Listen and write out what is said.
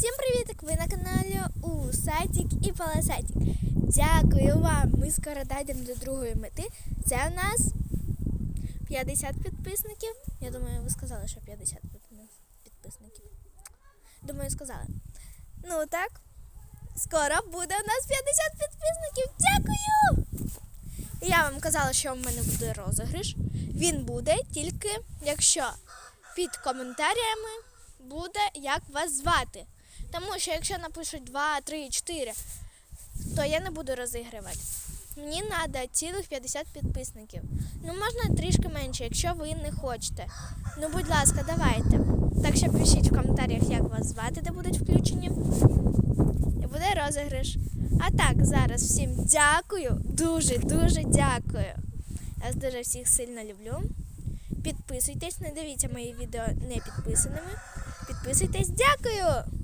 Всім привітик! Ви на каналі Усатік і Паласатік. Дякую вам! Ми скоро дійдемо до другої мети. Це у нас 50 підписників. Я думаю, ви сказали, що 50 підписників. Думаю, сказали. Ну так, скоро буде у нас 50 підписників. Дякую! Я вам казала, що в мене буде розіграш. Він буде тільки якщо під коментарями буде, як вас звати. Тому що якщо напишуть 2, 3, 4, то я не буду розігрувати. Мені треба цілих 50 підписників. Ну, можна трішки менше, якщо ви не хочете. Ну, будь ласка, давайте. Так що пишіть в коментарях, як вас звати, де будуть включені. І буде розіграш. А так, зараз всім дякую. Дуже, дуже дякую. Я вас дуже всіх сильно люблю. Підписуйтесь, не дивіться мої відео не підписаними. Підписуйтесь, дякую!